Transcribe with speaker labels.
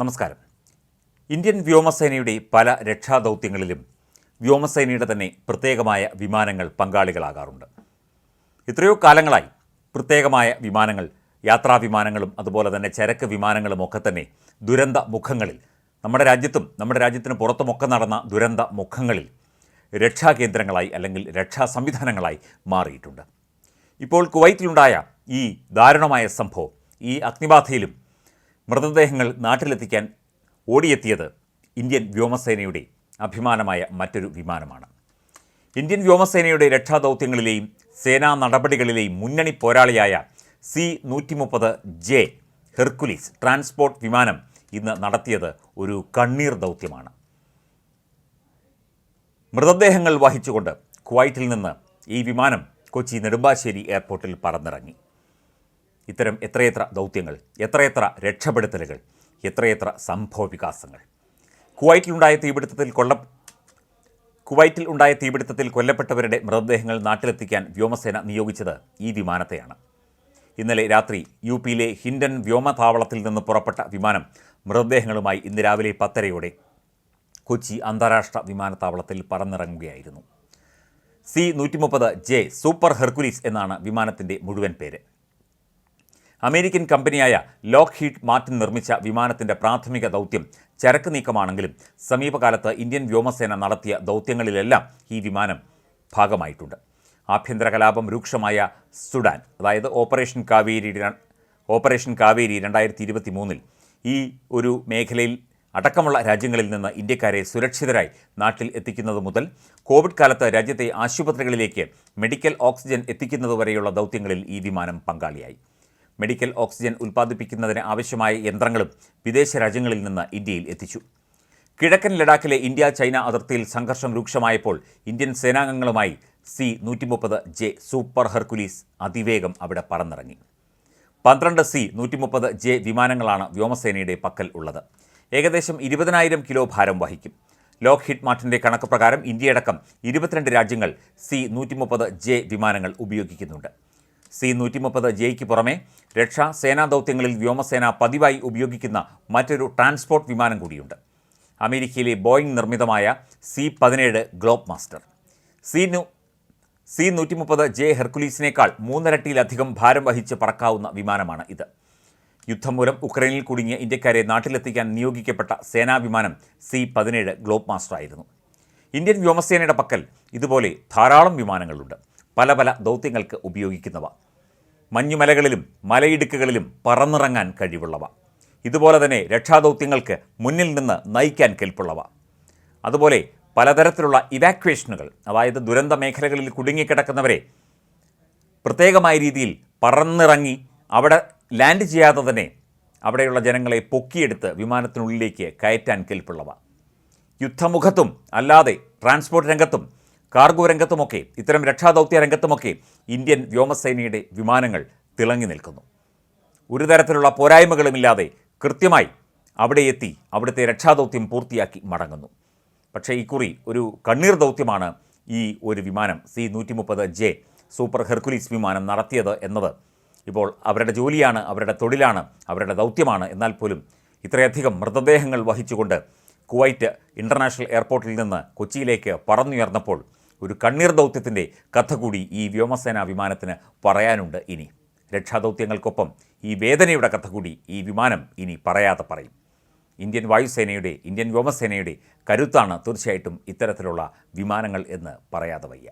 Speaker 1: നമസ്കാരം. ഇന്ത്യൻ വ്യോമസേനയുടെ പല രക്ഷാദൗത്യങ്ങളിലും വ്യോമസേനയുടെ തന്നെ പ്രത്യേകമായ വിമാനങ്ങൾ പങ്കാളികളാകാറുണ്ട്. ഇത്രയോ കാലങ്ങളായി പ്രത്യേകമായ വിമാനങ്ങൾ യാത്രാ വിമാനങ്ങളും അതുപോലെ തന്നെ ചരക്ക് വിമാനങ്ങളും ഒക്കെ തന്നെ ദുരന്ത മുഖങ്ങളിൽ നമ്മുടെ രാജ്യത്തും നമ്മുടെ രാജ്യത്തിന് പുറത്തുമൊക്കെ നടന്ന ദുരന്ത മുഖങ്ങളിൽ രക്ഷാകേന്ദ്രങ്ങളായി അല്ലെങ്കിൽ രക്ഷാ സംവിധാനങ്ങളായി മാറിയിട്ടുണ്ട്. ഇപ്പോൾ കുവൈറ്റിലുണ്ടായ ഈ ദാരുണമായ സംഭവം ഈ അഗ്നിബാധയിലും മൃതദേഹങ്ങൾ നാട്ടിലെത്തിക്കാൻ ഓടിയെത്തിയത് ഇന്ത്യൻ വ്യോമസേനയുടെ അഭിമാനമായ മറ്റൊരു വിമാനമാണ്. ഇന്ത്യൻ വ്യോമസേനയുടെ രക്ഷാദൗത്യങ്ങളിലെയും സേനാ നടപടികളിലെയും മുന്നണി പോരാളിയായ സി നൂറ്റി മുപ്പത് ജെ ഹെർക്കുലീസ് ട്രാൻസ്പോർട്ട് വിമാനം ഇന്ന് നടത്തിയത് ഒരു കണ്ണീർ ദൗത്യമാണ്. മൃതദേഹങ്ങൾ വഹിച്ചുകൊണ്ട് കുവൈറ്റിൽ നിന്ന് ഈ വിമാനം കൊച്ചി നെടുമ്പാശ്ശേരി എയർപോർട്ടിൽ പറന്നിറങ്ങി. ഇത്തരം എത്രയെത്ര ദൗത്യങ്ങൾ എത്രയെത്ര രക്ഷപ്പെടുത്തലുകൾ എത്രയെത്ര സംഭവ വികാസങ്ങൾ കുവൈറ്റിലുണ്ടായ തീപിടുത്തത്തിൽ കൊല്ല കുവൈറ്റിൽ ഉണ്ടായ തീപിടുത്തത്തിൽ കൊല്ലപ്പെട്ടവരുടെ മൃതദേഹങ്ങൾ നാട്ടിലെത്തിക്കാൻ വ്യോമസേന നിയോഗിച്ചത് ഈ വിമാനത്തെയാണ്. ഇന്നലെ രാത്രി യു പിയിലെ ഹിൻഡൻ വ്യോമതാവളത്തിൽ നിന്ന് പുറപ്പെട്ട വിമാനം മൃതദേഹങ്ങളുമായി ഇന്ന് രാവിലെ പത്തരയോടെ കൊച്ചി അന്താരാഷ്ട്ര വിമാനത്താവളത്തിൽ പറന്നിറങ്ങുകയായിരുന്നു. സി നൂറ്റി മുപ്പത് ജെ സൂപ്പർ ഹെർക്കുലീസ് എന്നാണ് വിമാനത്തിന്റെ മുഴുവൻ പേര്. അമേരിക്കൻ കമ്പനിയായ ലോക്ക് ഹീറ്റ് മാർട്ടിൻ നിർമ്മിച്ച വിമാനത്തിന്റെ പ്രാഥമിക ദൗത്യം ചരക്ക് നീക്കമാണെങ്കിലും സമീപകാലത്ത് ഇന്ത്യൻ വ്യോമസേന നടത്തിയ ദൗത്യങ്ങളിലെല്ലാം ഈ വിമാനം ഭാഗമായിട്ടുണ്ട്. ആഭ്യന്തര കലാപം രൂക്ഷമായ സുഡാൻ അതായത് ഓപ്പറേഷൻ കാവേരി ഓപ്പറേഷൻ കാവേരി രണ്ടായിരത്തി ഇരുപത്തി മൂന്നിൽ ഈ ഒരു മേഖലയിൽ അടക്കമുള്ള രാജ്യങ്ങളിൽ നിന്ന് ഇന്ത്യക്കാരെ സുരക്ഷിതരായി നാട്ടിൽ എത്തിക്കുന്നത് മുതൽ കോവിഡ് കാലത്ത് രാജ്യത്തെ ആശുപത്രികളിലേക്ക് മെഡിക്കൽ ഓക്സിജൻ എത്തിക്കുന്നതുവരെയുള്ള ദൗത്യങ്ങളിൽ ഈ വിമാനം പങ്കാളിയായി. മെഡിക്കൽ ഓക്സിജൻ ഉൽപ്പാദിപ്പിക്കുന്നതിന് ആവശ്യമായ യന്ത്രങ്ങളും വിദേശ രാജ്യങ്ങളിൽ നിന്ന് ഇന്ത്യയിൽ എത്തിച്ചു. കിഴക്കൻ ലഡാക്കിലെ ഇന്ത്യ ചൈന അതിർത്തിയിൽ സംഘർഷം രൂക്ഷമായപ്പോൾ ഇന്ത്യൻ സേനാംഗങ്ങളുമായി സി നൂറ്റി മുപ്പത് ജെ സൂപ്പർ ഹെർക്കുലീസ് അതിവേഗം അവിടെ പറന്നിറങ്ങി. പന്ത്രണ്ട് സി നൂറ്റി മുപ്പത് ജെ വിമാനങ്ങളാണ് വ്യോമസേനയുടെ പക്കൽ ഉള്ളത്. ഏകദേശം ഇരുപതിനായിരം കിലോ ഭാരം വഹിക്കും. ലോക്ക് ഹിറ്റ് മാർട്ടിന്റെ കണക്ക് പ്രകാരം ഇന്ത്യയടക്കം ഇരുപത്തിരണ്ട് രാജ്യങ്ങൾ സി നൂറ്റി മുപ്പത് ജെ വിമാനങ്ങൾ ഉപയോഗിക്കുന്നുണ്ട്. സി നൂറ്റി മുപ്പത് ജെയ്ക്ക് പുറമെ രക്ഷാ സേനാ ദൗത്യങ്ങളിൽ വ്യോമസേന പതിവായി ഉപയോഗിക്കുന്ന മറ്റൊരു ട്രാൻസ്പോർട്ട് വിമാനം കൂടിയുണ്ട്. അമേരിക്കയിലെ ബോയിങ് നിർമ്മിതമായ സി പതിനേഴ് ഗ്ലോബ് മാസ്റ്റർ. സി നു സി നൂറ്റി മുപ്പത് ജെ ഹെർക്കുലീസിനേക്കാൾ മൂന്നരട്ടിയിലധികം ഭാരം വഹിച്ച് പറക്കാവുന്ന വിമാനമാണ് ഇത്. യുദ്ധം മൂലം ഉക്രൈനിൽ കുടുങ്ങിയ ഇന്ത്യക്കാരെ നാട്ടിലെത്തിക്കാൻ നിയോഗിക്കപ്പെട്ട സേനാ വിമാനം സി പതിനേഴ് ഗ്ലോബ് മാസ്റ്റർ ആയിരുന്നു ഇന്ത്യൻ വ്യോമസേനയുടെ പക്കൽ ഇതുപോലെ ധാരാളം വിമാനങ്ങളുണ്ട്. പല പല ദൗത്യങ്ങൾക്ക് ഉപയോഗിക്കുന്നവ. മഞ്ഞുമലകളിലും മലയിടുക്കുകളിലും പറന്നിറങ്ങാൻ കഴിവുള്ളവ. ഇതുപോലെ തന്നെ രക്ഷാദൗത്യങ്ങൾക്ക് മുന്നിൽ നിന്ന് നയിക്കാൻ കെൽപ്പുള്ളവ. അതുപോലെ പലതരത്തിലുള്ള ഇവാക്വേഷനുകൾ അതായത് ദുരന്ത മേഖലകളിൽ കുടുങ്ങിക്കിടക്കുന്നവരെ പ്രത്യേകമായ രീതിയിൽ പറന്നിറങ്ങി അവിടെ ലാൻഡ് ചെയ്യാതെ തന്നെ അവിടെയുള്ള ജനങ്ങളെ പൊക്കിയെടുത്ത് വിമാനത്തിനുള്ളിലേക്ക് കയറ്റാൻ കെൽപ്പുള്ളവ. യുദ്ധമുഖത്തും അല്ലാതെ ട്രാൻസ്പോർട്ട് രംഗത്തും കാർഗോ രംഗത്തുമൊക്കെ ഇത്തരം രക്ഷാദൗത്യ രംഗത്തുമൊക്കെ ഇന്ത്യൻ വ്യോമസേനയുടെ വിമാനങ്ങൾ തിളങ്ങി നിൽക്കുന്നു. ഒരു തരത്തിലുള്ള പോരായ്മകളുമില്ലാതെ കൃത്യമായി അവിടെ എത്തി അവിടുത്തെ രക്ഷാദൗത്യം പൂർത്തിയാക്കി മടങ്ങുന്നു. പക്ഷേ ഇക്കുറി ഒരു കണ്ണീർ ദൗത്യമാണ് ഈ ഒരു വിമാനം സി നൂറ്റി മുപ്പത് ജെ സൂപ്പർ ഹെർക്കുലീസ് വിമാനം നടത്തിയത് എന്നത്. ഇപ്പോൾ അവരുടെ ജോലിയാണ് അവരുടെ തൊഴിലാണ് അവരുടെ ദൗത്യമാണ്. എന്നാൽ പോലും ഇത്രയധികം മൃതദേഹങ്ങൾ വഹിച്ചുകൊണ്ട് കുവൈറ്റ് ഇന്റർനാഷണൽ എയർപോർട്ടിൽ നിന്ന് കൊച്ചിയിലേക്ക് പറന്നുയർന്നപ്പോൾ ഒരു കണ്ണീർ ദൗത്യത്തിന്റെ കഥ കൂടി ഈ വ്യോമസേനാ വിമാനത്തിന് പറയാനുണ്ട് ഇനി. രക്ഷാദൗത്യങ്ങൾക്കൊപ്പം ഈ വേദനയുടെ കഥ കൂടി ഈ വിമാനം ഇനി പറയാതെ പറയും. ഇന്ത്യൻ വായുസേനയുടെ ഇന്ത്യൻ വ്യോമസേനയുടെ കരുത്താണ് തീർച്ചയായിട്ടും ഇത്തരത്തിലുള്ള വിമാനങ്ങൾ എന്ന് പറയാതെ വയ്യ.